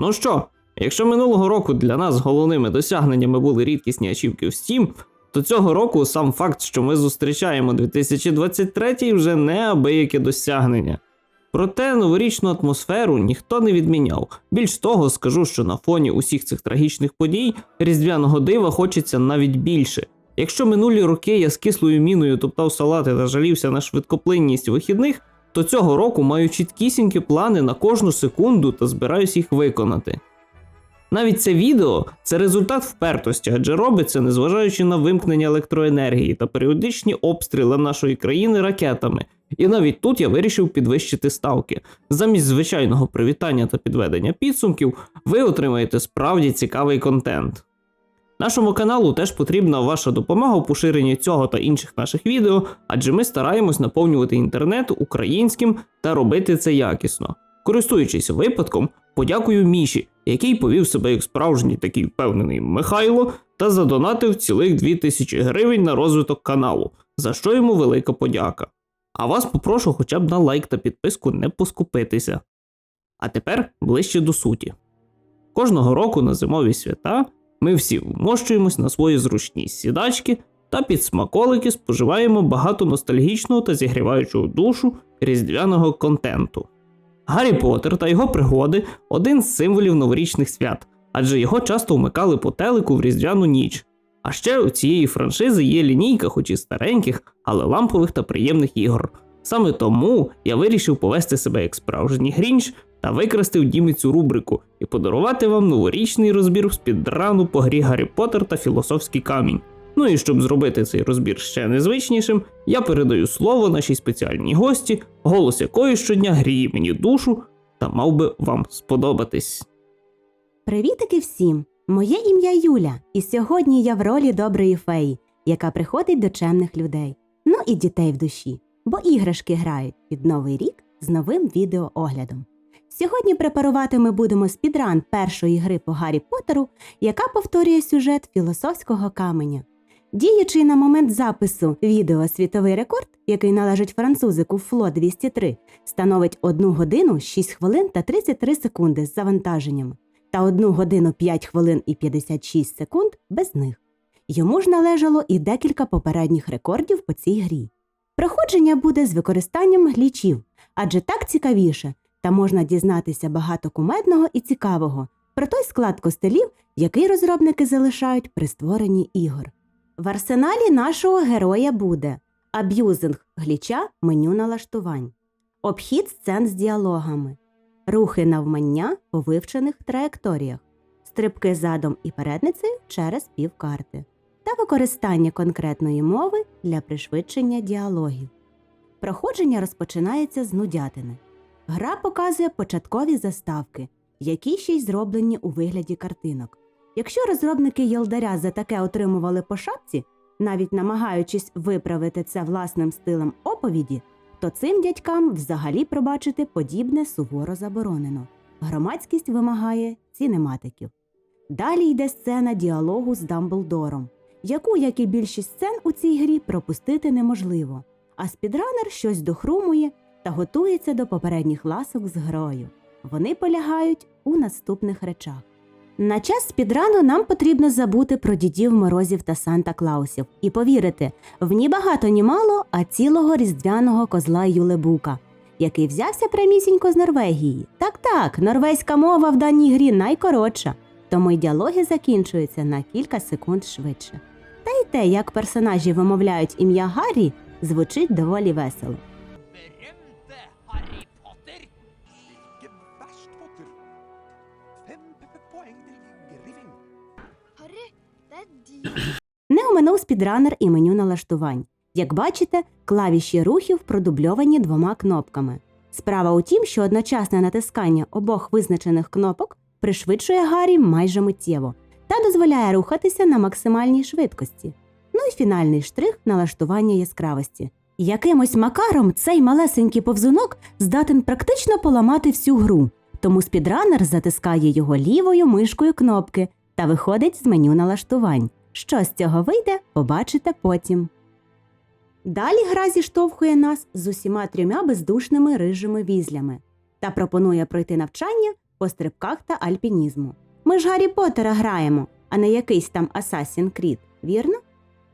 Ну що, якщо минулого року для нас головними досягненнями були рідкісні ачівки в Steam, то цього року сам факт, що ми зустрічаємо 2023 вже неабияке досягнення. Проте новорічну атмосферу ніхто не відміняв. Більш того, скажу, що на фоні усіх цих трагічних подій різдвяного дива хочеться навіть більше. Якщо минулі роки я з кислою міною топтав салати та жалівся на швидкоплинність вихідних, то цього року маю чіткісінькі плани на кожну секунду та збираюсь їх виконати. Навіть це відео це результат впертості, адже робиться незважаючи на вимкнення електроенергії та періодичні обстріли нашої країни ракетами. І навіть тут я вирішив підвищити ставки. Замість звичайного привітання та підведення підсумків, ви отримаєте справді цікавий контент. Нашому каналу теж потрібна ваша допомога у поширенні цього та інших наших відео, адже ми стараємось наповнювати інтернет українським та робити це якісно. Користуючись випадком, подякую Міші, який повів себе як справжній такий впевнений Михайло та задонатив цілих 2000 гривень на розвиток каналу, за що йому велика подяка. А вас попрошу хоча б на лайк та підписку не поскупитися. А тепер ближче до суті. Кожного року на зимові свята ми всі вмощуємось на свої зручні сідачки та під смаколики споживаємо багато ностальгічного та зігріваючого душу різдвяного контенту. Гаррі Поттер та його пригоди один з символів новорічних свят, адже його часто вмикали по телеку в різдвяну ніч. А ще у цієї франшизи є лінійка, хоч і стареньких, але лампових та приємних ігор. Саме тому я вирішив повести себе як справжній грінч та викрасти в Дімі цю рубрику і подарувати вам новорічний розбір з підрану по грі Гаррі Поттер та Філософський камінь. Ну і щоб зробити цей розбір ще незвичнішим, я передаю слово нашій спеціальній гості, голос якої щодня гріє мені душу та мав би вам сподобатись. Привітики всім! Моє ім'я Юля, і сьогодні я в ролі доброї феї, яка приходить до чемних людей. Ну і дітей в душі, бо іграшки грають під новий рік з новим відеооглядом. Сьогодні препарувати ми будемо спідран першої гри по Гаррі Поттеру, яка повторює сюжет філософського каменя. Діючий на момент запису відео світовий рекорд, який належить французику Фло 203, становить 1 годину 6 хвилин та 33 секунди з завантаженням та 1 годину 5 хвилин і 56 секунд без них. Йому ж належало і декілька попередніх рекордів по цій грі. Проходження буде з використанням глічів, адже так цікавіше, та можна дізнатися багато кумедного і цікавого про той склад костелів, який розробники залишають при створенні ігор. В арсеналі нашого героя буде аб'юзинг гліча меню налаштувань, обхід сцен з діалогами, рухи навмання по вивчених траєкторіях, стрибки задом і передницею через півкарти та використання конкретної мови для пришвидшення діалогів. Проходження розпочинається з нудятини. Гра показує початкові заставки, які ще й зроблені у вигляді картинок. Якщо розробники Єлдаря за таке отримували по шапці, навіть намагаючись виправити це власним стилем оповіді, то цим дядькам взагалі пробачити подібне суворо заборонено. Громадськість вимагає цінематиків. Далі йде сцена діалогу з Дамблдором, яку, як і більшість сцен у цій грі, пропустити неможливо. А спідранер щось дохрумує та готується до попередніх ласок з грою. Вони полягають у наступних речах. На час спідрану нам потрібно забути про дідів морозів та Санта Клаусів і повірити в ні багато, ні мало, а цілого різдвяного козла Юлебука, який взявся прямісінько з Норвегії. Так, так, норвезька мова в даній грі найкоротша, тому й діалоги закінчуються на кілька секунд швидше. Та й те, як персонажі вимовляють ім'я Гаррі, звучить доволі весело. Не оминув спідранер і меню налаштувань. Як бачите, клавіші рухів продубльовані двома кнопками. Справа у тім, що одночасне натискання обох визначених кнопок пришвидшує Гаррі майже миттєво та дозволяє рухатися на максимальній швидкості. Ну і фінальний штрих налаштування яскравості. Якимось макаром цей малесенький повзунок здатен практично поламати всю гру, тому спідранер затискає його лівою мишкою кнопки та виходить з меню налаштувань. Що з цього вийде, побачите потім. Далі гра зіштовхує нас з усіма трьома бездушними рижими візлями та пропонує пройти навчання по стрибках та альпінізму. Ми ж Гаррі Поттера граємо, а не якийсь там Assassin's Creed, вірно?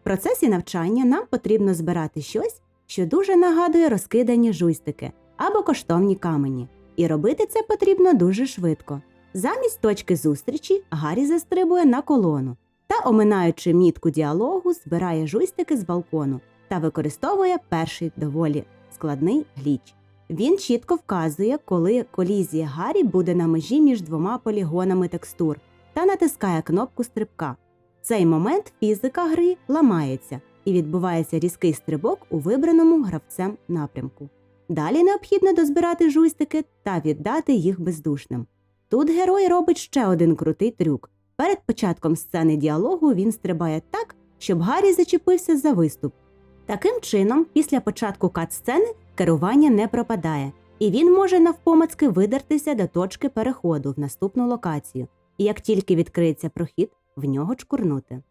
В процесі навчання нам потрібно збирати щось, що дуже нагадує розкидані жуйстики або коштовні камені. І робити це потрібно дуже швидко. Замість точки зустрічі Гаррі застрибує на колону та, оминаючи мітку діалогу, збирає жуйстики з балкону та використовує перший доволі складний гліч. Він чітко вказує, коли колізія Гаррі буде на межі між двома полігонами текстур та натискає кнопку стрибка. В цей момент фізика гри ламається і відбувається різкий стрибок у вибраному гравцем напрямку. Далі необхідно дозбирати жуйстики та віддати їх бездушним. Тут герой робить ще один крутий трюк. Перед початком сцени діалогу він стрибає так, щоб Гаррі зачепився за виступ. Таким чином, після початку кат-сцени керування не пропадає, і він може навпомацки видертися до точки переходу в наступну локацію, і як тільки відкриється прохід, в нього чкурнути.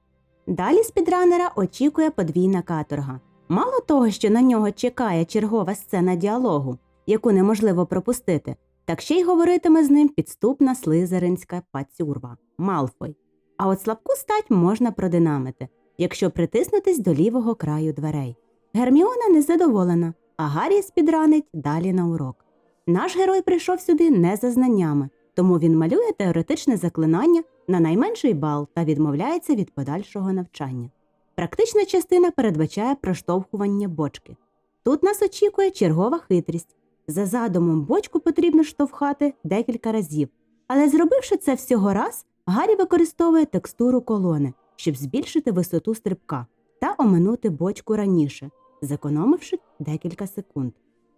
Далі спідранера очікує подвійна каторга. Мало того, що на нього чекає чергова сцена діалогу, яку неможливо пропустити, так ще й говоритиме з ним підступна слизеринська пацюрва Малфой. А от слабку стать можна продинамити, якщо притиснутись до лівого краю дверей. Герміона незадоволена, а Гаррі спідранить далі на урок. Наш герой прийшов сюди не за знаннями, тому він малює теоретичне заклинання на найменший бал та відмовляється від подальшого навчання. Практична частина передбачає проштовхування бочки. Тут нас очікує чергова хитрість. За задумом бочку потрібно штовхати декілька разів, але зробивши це всього раз, Гаррі використовує текстуру колони, щоб збільшити висоту стрибка та оминути бочку раніше, зекономивши декілька секунд.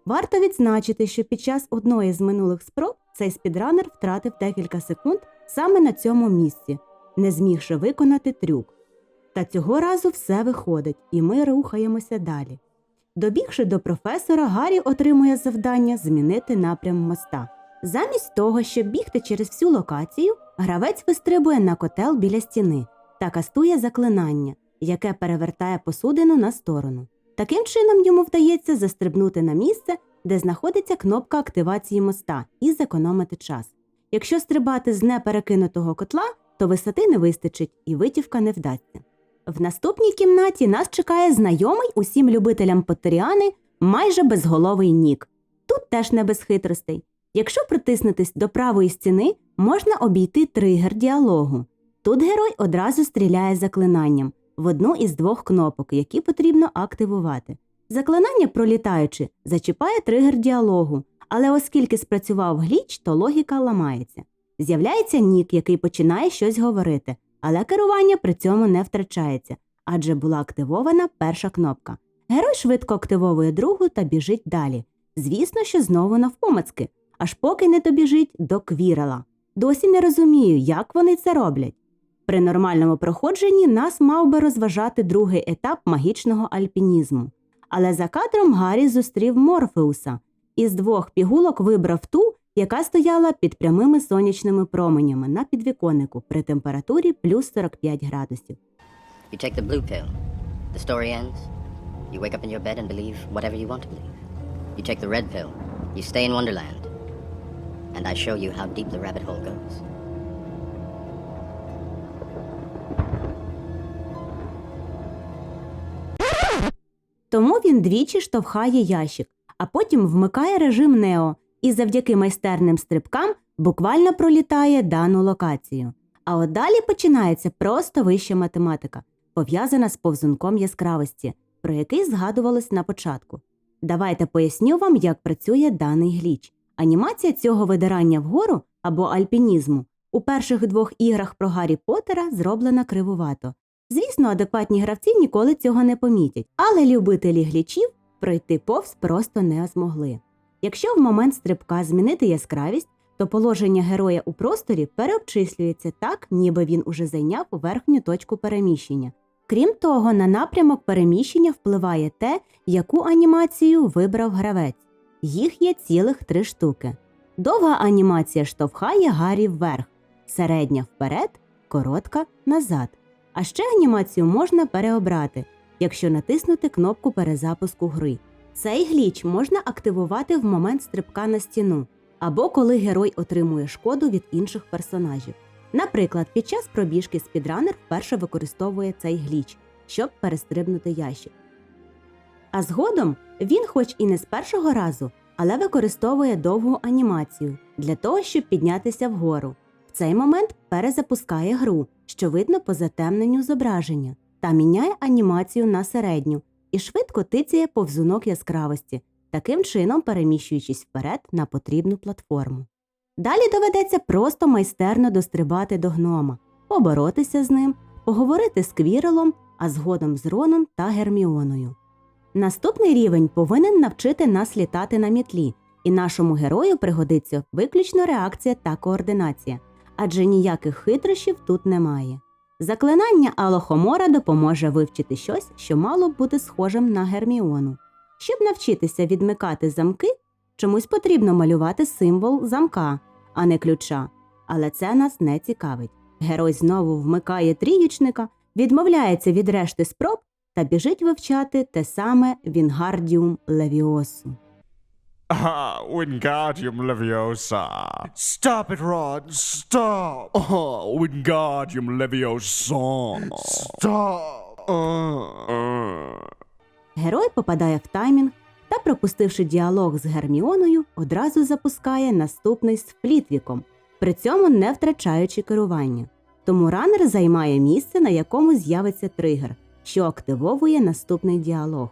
Варто відзначити, що під час одної з минулих спроб цей спідранер втратив декілька секунд саме на цьому місці, не змігши виконати трюк. Та цього разу все виходить, і ми рухаємося далі. Добігши до професора, Гаррі отримує завдання змінити напрям моста. Замість того, щоб бігти через всю локацію, гравець вистрибує на котел біля стіни та кастує заклинання, яке перевертає посудину на сторону. Таким чином йому вдається застрибнути на місце, де знаходиться кнопка активації моста, і зекономити час. Якщо стрибати з неперекинутого котла, то висоти не вистачить і витівка не вдасться. В наступній кімнаті нас чекає знайомий усім любителям Поттеріани майже безголовий нік. Тут теж не без хитростей. Якщо притиснутись до правої стіни, можна обійти тригер діалогу. Тут герой одразу стріляє заклинанням в одну із двох кнопок, які потрібно активувати. Заклинання, пролітаючи, зачіпає тригер діалогу, але оскільки спрацював гліч, то логіка ламається. З'являється нік, який починає щось говорити, але керування при цьому не втрачається, адже була активована перша кнопка. Герой швидко активовує другу та біжить далі. Звісно, що знову навпомацки, аж поки не добіжить до квірела. Досі не розумію, як вони це роблять. При нормальному проходженні нас мав би розважати другий етап магічного альпінізму. Але за кадром Гаррі зустрів Морфеуса і з двох пігулок вибрав ту, яка стояла під прямими сонячними променями на підвіконнику при температурі плюс 45 градусів. You take the blue pill. The story ends. You wake up in your bed and believe whatever you want to believe. You take the red pill. You stay in Wonderland. And I show you how deep the rabbit hole goes. Тому він двічі штовхає ящик, а потім вмикає режим Нео і завдяки майстерним стрибкам буквально пролітає дану локацію. А от далі починається просто вища математика, пов'язана з повзунком яскравості, про який згадувалось на початку. Давайте поясню вам, як працює даний гліч. Анімація цього видирання вгору або альпінізму у перших двох іграх про Гаррі Поттера зроблена кривувато. Звісно, адекватні гравці ніколи цього не помітять, але любителі глічів пройти повз просто не змогли. Якщо в момент стрибка змінити яскравість, то положення героя у просторі переобчислюється так, ніби він уже зайняв верхню точку переміщення. Крім того, на напрямок переміщення впливає те, яку анімацію вибрав гравець. Їх є цілих три штуки. Довга анімація штовхає Гаррі вверх, середня вперед, коротка назад. А ще анімацію можна переобрати, якщо натиснути кнопку перезапуску гри. Цей гліч можна активувати в момент стрибка на стіну. або коли герой отримує шкоду від інших персонажів. Наприклад, під час пробіжки спідранер вперше використовує цей гліч, щоб перестрибнути ящик. А згодом він, хоч і не з першого разу, але використовує довгу анімацію для того, щоб піднятися вгору. В цей момент перезапускає гру, що видно по затемненню зображення, та міняє анімацію на середню і швидко тицяє повзунок яскравості, таким чином переміщуючись вперед на потрібну платформу. Далі доведеться просто майстерно дострибати до гнома, поборотися з ним, поговорити з Квірелом, а згодом з Роном та Герміоною. Наступний рівень повинен навчити нас літати на мітлі, і нашому герою пригодиться виключно реакція та координація, адже ніяких хитрощів тут немає. Заклинання Алохомора допоможе вивчити щось, що мало б бути схожим на Герміону. Щоб навчитися відмикати замки, чомусь потрібно малювати символ замка, а не ключа. Але це нас не цікавить. Герой знову вмикає трієчника, відмовляється від решти спроб та біжить вивчати те саме Вінгардіум Левіосу. Ah, Wingardium Leviosa. Stop it, Ron! Stop! Oh, Wingardium Leviosa. Stop! Uh. Герой попадає в таймінг та, пропустивши діалог з Герміоною, одразу запускає наступний з Флітвіком, при цьому не втрачаючи керування. Тому ранер займає місце, на якому з'явиться тригер, що активовує наступний діалог.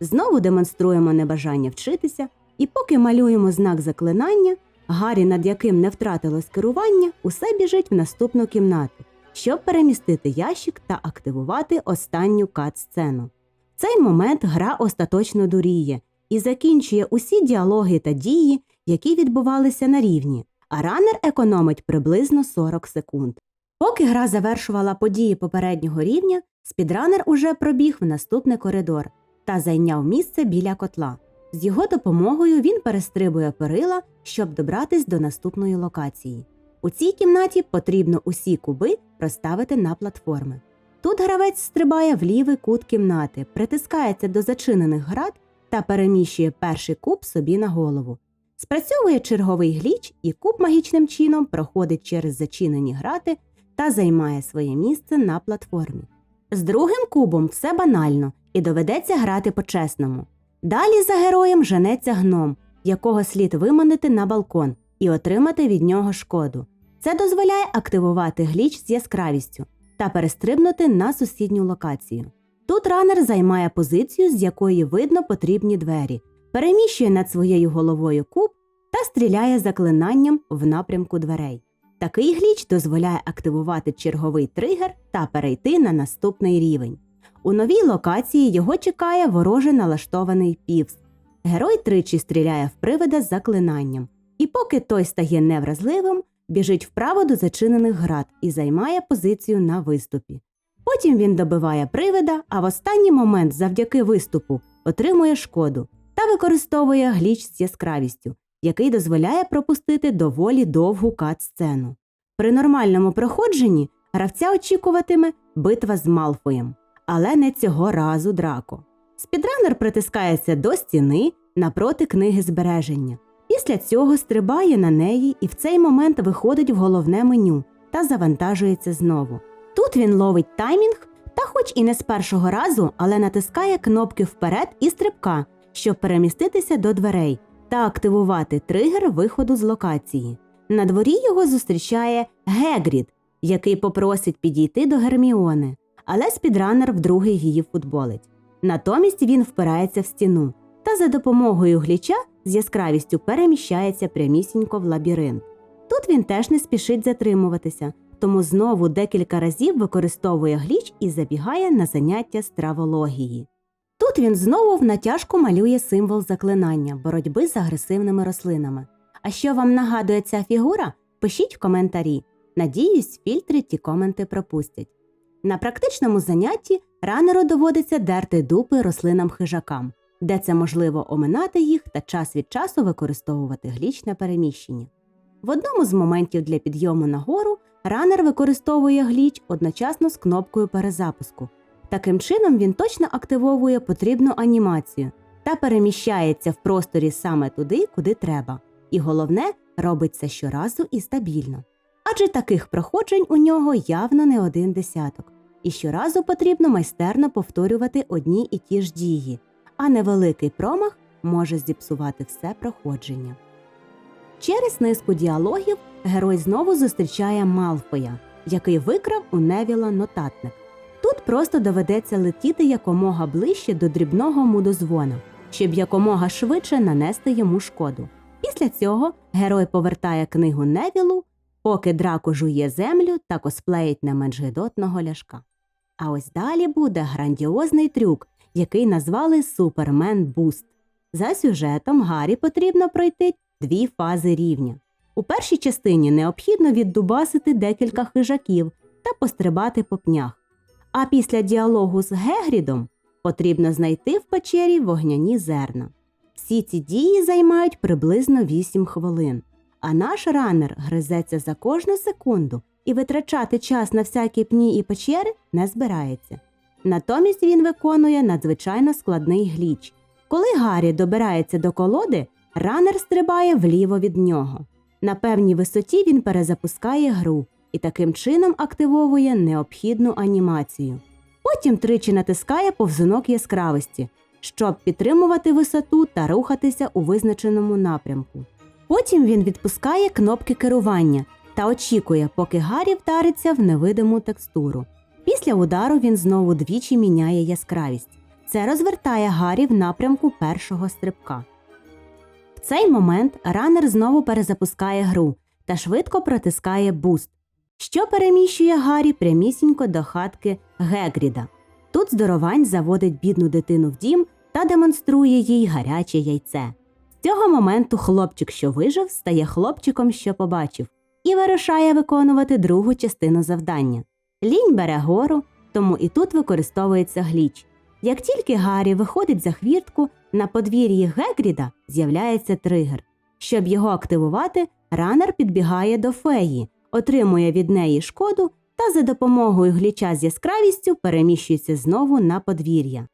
Знову демонструємо небажання вчитися, і поки малюємо знак заклинання, Гаррі, над яким не втратилось керування, усе біжить в наступну кімнату, щоб перемістити ящик та активувати останню кат-сцену. В цей момент гра остаточно дуріє і закінчує усі діалоги та дії, які відбувалися на рівні, а ранер економить приблизно 40 секунд. Поки гра завершувала події попереднього рівня, спідранер уже пробіг в наступний коридор та зайняв місце біля котла. З його допомогою він перестрибує перила, щоб добратись до наступної локації. У цій кімнаті потрібно усі куби розставити на платформи. Тут гравець стрибає в лівий кут кімнати, притискається до зачинених град та переміщує перший куб собі на голову. Спрацьовує черговий гліч, і куб магічним чином проходить через зачинені грати та займає своє місце на платформі. З другим кубом все банально і доведеться грати по-чесному. Далі за героєм женеться гном, якого слід виманити на балкон і отримати від нього шкоду. Це дозволяє активувати гліч з яскравістю та перестрибнути на сусідню локацію. Тут ранер займає позицію, з якої видно потрібні двері, переміщує над своєю головою куб та стріляє заклинанням в напрямку дверей. Такий гліч дозволяє активувати черговий тригер та перейти на наступний рівень. У новій локації його чекає вороже налаштований півс. Герой тричі стріляє в привида з заклинанням, і поки той стає невразливим, біжить вправо до зачинених град і займає позицію на виступі. Потім він добиває привида, а в останній момент, завдяки виступу, отримує шкоду та використовує гліч з яскравістю, який дозволяє пропустити доволі довгу кат-сцену. При нормальному проходженні гравця очікуватиме битва з Малфоєм, але не цього разу драко. Спідранер притискається до стіни напроти книги збереження. Після цього стрибає на неї і в цей момент виходить в головне меню та завантажується знову. Тут він ловить таймінг та, хоч і не з першого разу, але натискає кнопки вперед і стрибка, щоб переміститися до дверей та активувати тригер виходу з локації. На дворі його зустрічає Гегрід, який попросить підійти до Герміони, але спідранер вдруге її футболить. Натомість він впирається в стіну та за допомогою гліча з яскравістю переміщається прямісінько в лабіринт. Тут він теж не спішить затримуватися, тому знову декілька разів використовує гліч і забігає на заняття з травології. Тут він знову в натяжку малює символ заклинання боротьби з агресивними рослинами. А що вам нагадує ця фігура? Пишіть в коментарі. Надіюсь, фільтри ті коменти пропустять. На практичному занятті ранеру доводиться дерти дупи рослинам хижакам, де це можливо оминати їх та час від часу використовувати гліч на переміщення. В одному з моментів для підйому нагору ранер використовує гліч одночасно з кнопкою перезапуску. Таким чином він точно активовує потрібну анімацію та переміщається в просторі саме туди, куди треба. і головне, робить це щоразу і стабільно. Адже таких проходжень у нього явно не один десяток, і щоразу потрібно майстерно повторювати одні і ті ж дії, а невеликий промах може зіпсувати все проходження. Через низку діалогів герой знову зустрічає Малфоя, який викрав у Невіла нотатник. Тут просто доведеться летіти якомога ближче до дрібного мудозвона, щоб якомога швидше нанести йому шкоду. Після цього герой повертає книгу Невілу, поки драко жує землю та косплеїть не менш гидотного ляшка. А ось далі буде грандіозний трюк, який назвали Супермен Буст. За сюжетом Гаррі потрібно пройти дві фази рівня. У першій частині необхідно віддубасити декілька хижаків та пострибати по пнях. А після діалогу з Гегрідом потрібно знайти в печері вогняні зерна. Всі ці дії займають приблизно 8 хвилин, а наш ранер гризеться за кожну секунду і витрачати час на всякі пні і печери не збирається. Натомість він виконує надзвичайно складний гліч. Коли Гаррі добирається до колоди, ранер стрибає вліво від нього. На певній висоті він перезапускає гру і таким чином активовує необхідну анімацію. Потім тричі натискає повзунок яскравості, щоб підтримувати висоту та рухатися у визначеному напрямку. Потім він відпускає кнопки керування та очікує, поки Гаррі вдариться в невидиму текстуру. Після удару він знову двічі міняє яскравість. Це розвертає Гаррі в напрямку першого стрибка. В цей момент ранер знову перезапускає гру та швидко протискає буст, що переміщує Гаррі прямісінько до хатки Гегріда. Тут здоровань заводить бідну дитину в дім та демонструє їй гаряче яйце. З цього моменту хлопчик, що вижив, стає хлопчиком, що побачив, і вирушає виконувати другу частину завдання. Лінь бере гору, тому і тут використовується гліч. Як тільки Гаррі виходить за хвіртку, на подвір'ї Гегріда з'являється тригер. Щоб його активувати, ранер підбігає до феї, отримує від неї шкоду та за допомогою гліча з яскравістю переміщується знову на подвір'я.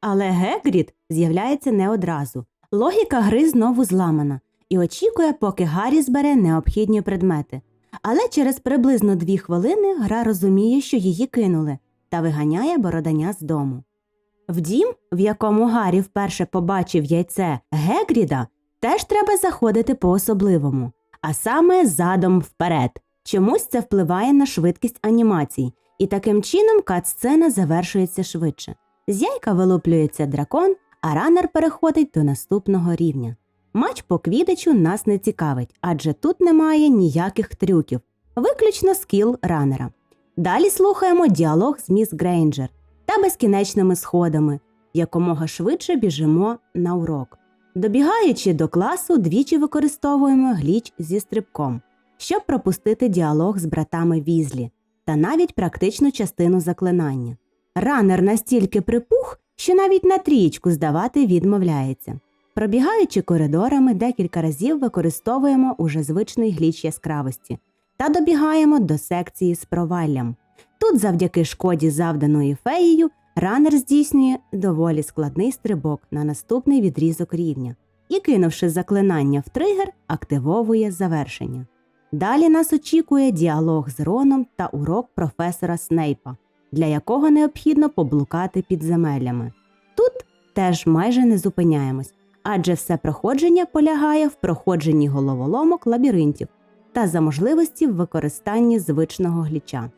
Але Гегрід з'являється не одразу. Логіка гри знову зламана і очікує, поки Гаррі збере необхідні предмети. Але через приблизно дві хвилини гра розуміє, що її кинули, та виганяє бородання з дому. В дім, в якому Гаррі вперше побачив яйце Гегріда, теж треба заходити по-особливому, а саме задом вперед. Чомусь це впливає на швидкість анімацій, і таким чином кат-сцена завершується швидше. З яйка вилуплюється дракон, а ранер переходить до наступного рівня. Матч по квідичу нас не цікавить, адже тут немає ніяких трюків, виключно скіл ранера. Далі слухаємо діалог з міс Грейнджер та безкінечними сходами, якомога швидше біжимо на урок. Добігаючи до класу, двічі використовуємо гліч зі стрибком, щоб пропустити діалог з братами Візлі та навіть практичну частину заклинання. Ранер настільки припух, що навіть на трієчку здавати відмовляється. Пробігаючи коридорами, декілька разів використовуємо уже звичний гліч яскравості та добігаємо до секції з проваллям. Тут, завдяки шкоді, завданої феєю, ранер здійснює доволі складний стрибок на наступний відрізок рівня і, кинувши заклинання в тригер, активовує завершення. Далі нас очікує діалог з Роном та урок професора Снейпа, для якого необхідно поблукати підземеллями. Тут теж майже не зупиняємось, адже все проходження полягає в проходженні головоломок лабіринтів та за можливості в використанні звичного гліча.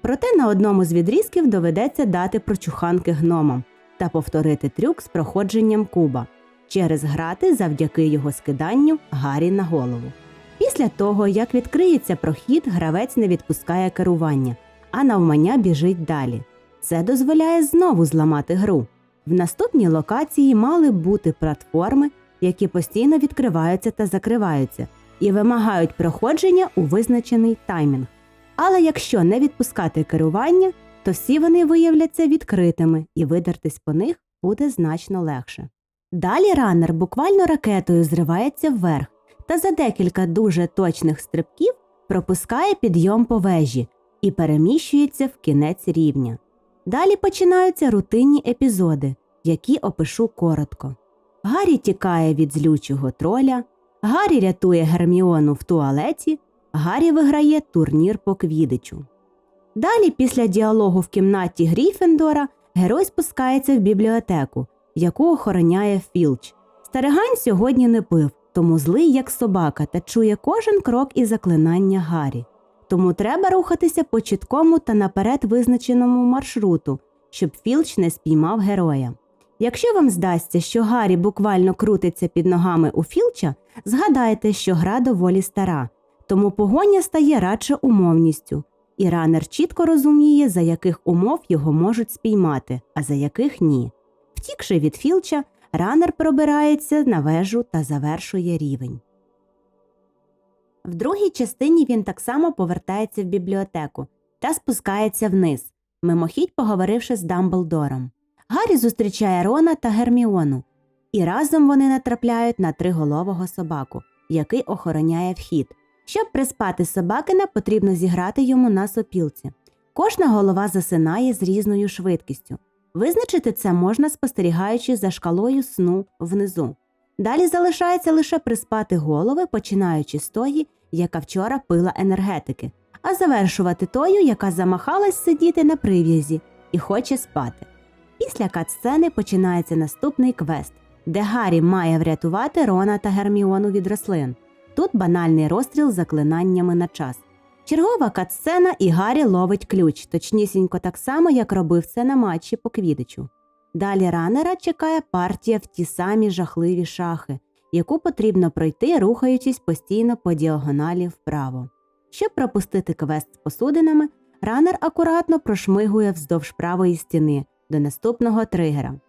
Проте на одному з відрізків доведеться дати прочуханки гномам та повторити трюк з проходженням куба через грати завдяки його скиданню Гаррі на голову. Після того, як відкриється прохід, гравець не відпускає керування, а навмання біжить далі. Це дозволяє знову зламати гру. В наступній локації мали бути платформи, які постійно відкриваються та закриваються, і вимагають проходження у визначений таймінг. Але якщо не відпускати керування, то всі вони виявляться відкритими і видертись по них буде значно легше. Далі ранер буквально ракетою зривається вверх та за декілька дуже точних стрибків пропускає підйом по вежі і переміщується в кінець рівня. Далі починаються рутинні епізоди, які опишу коротко. Гаррі тікає від злючого троля, Гаррі рятує Герміону в туалеті, Гаррі виграє турнір по квідичу. Далі, після діалогу в кімнаті Гріфіндора, герой спускається в бібліотеку, яку охороняє Філч. Старигань сьогодні не пив, тому злий, як собака, та чує кожен крок і заклинання Гаррі. Тому треба рухатися по чіткому та наперед визначеному маршруту, щоб Філч не спіймав героя. Якщо вам здасться, що Гаррі буквально крутиться під ногами у Філча, згадайте, що гра доволі стара, тому погоня стає радше умовністю, і ранер чітко розуміє, за яких умов його можуть спіймати, а за яких ні. Втікши від Філча, ранер пробирається на вежу та завершує рівень. В другій частині він так само повертається в бібліотеку та спускається вниз, мимохідь поговоривши з Дамблдором. Гаррі зустрічає Рона та Герміону, і разом вони натрапляють на триголового собаку, який охороняє вхід. Щоб приспати собакина, потрібно зіграти йому на сопілці. Кожна голова засинає з різною швидкістю. Визначити це можна спостерігаючи за шкалою сну внизу. Далі залишається лише приспати голови, починаючи з тої, яка вчора пила енергетики, а завершувати тою, яка замахалась сидіти на прив'язі і хоче спати. Після кат-сцени починається наступний квест, де Гаррі має врятувати Рона та Герміону від рослин. Тут банальний розстріл заклинаннями на час. Чергова кат-сцена і Гаррі ловить ключ, точнісінько так само, як робив це на матчі по квідичу. Далі ранера чекає партія в ті самі жахливі шахи, яку потрібно пройти, рухаючись постійно по діагоналі вправо. Щоб пропустити квест з посудинами, ранер акуратно прошмигує вздовж правої стіни до наступного тригера.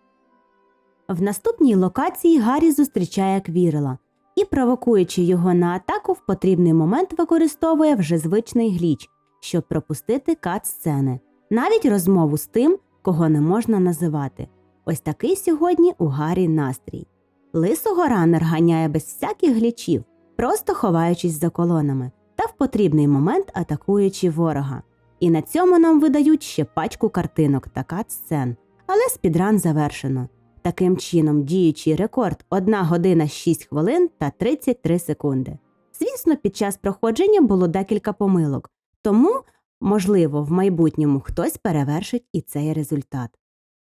В наступній локації Гаррі зустрічає Квірела і, провокуючи його на атаку, в потрібний момент використовує вже звичний гліч, щоб пропустити кат-сцени, навіть розмову з тим, кого не можна називати. Ось такий сьогодні у Гаррі настрій. Лисого ранер ганяє без всяких глічів, просто ховаючись за колонами та в потрібний момент атакуючи ворога. І на цьому нам видають ще пачку картинок та кат-сцен, але спідран завершено. Таким чином, діючий рекорд 1 година 6 хвилин та 33 секунди. Звісно, під час проходження було декілька помилок, тому, можливо, в майбутньому хтось перевершить і цей результат.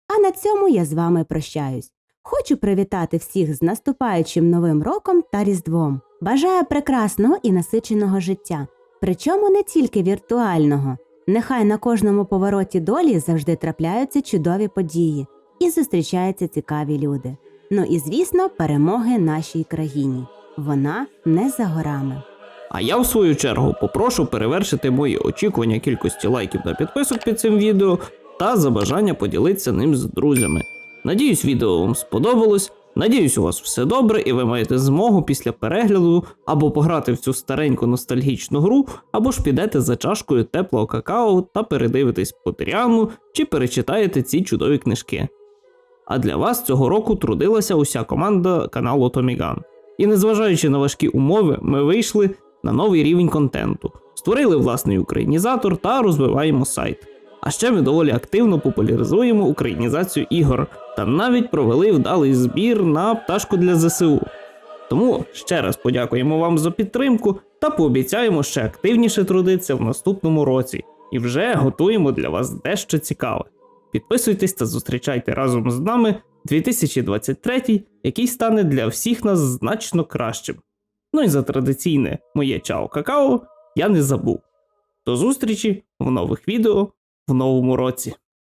А на цьому я з вами прощаюсь. Хочу привітати всіх з наступаючим новим роком та Різдвом. Бажаю прекрасного і насиченого життя, причому не тільки віртуального. Нехай на кожному повороті долі завжди трапляються чудові події і зустрічаються цікаві люди. Ну і звісно, перемоги нашій країні. Вона не за горами. А я в свою чергу попрошу перевершити мої очікування кількості лайків та підписок під цим відео та за бажання поділитися ним з друзями. Надіюсь, відео вам сподобалось. Надіюсь, у вас все добре, і ви маєте змогу після перегляду або пограти в цю стареньку ностальгічну гру, або ж підете за чашкою теплого какао та передивитесь Потеріану чи перечитаєте ці чудові книжки. А для вас цього року трудилася уся команда каналу Томіган. І незважаючи на важкі умови, ми вийшли на новий рівень контенту, створили власний українізатор та розвиваємо сайт. А ще ми доволі активно популяризуємо українізацію ігор та навіть провели вдалий збір на пташку для ЗСУ. Тому ще раз подякуємо вам за підтримку та пообіцяємо ще активніше трудитися в наступному році і вже готуємо для вас дещо цікаве. Підписуйтесь та зустрічайте разом з нами 2023, який стане для всіх нас значно кращим. Ну і за традиційне моє чао какао я не забув. До зустрічі в нових відео в новому році.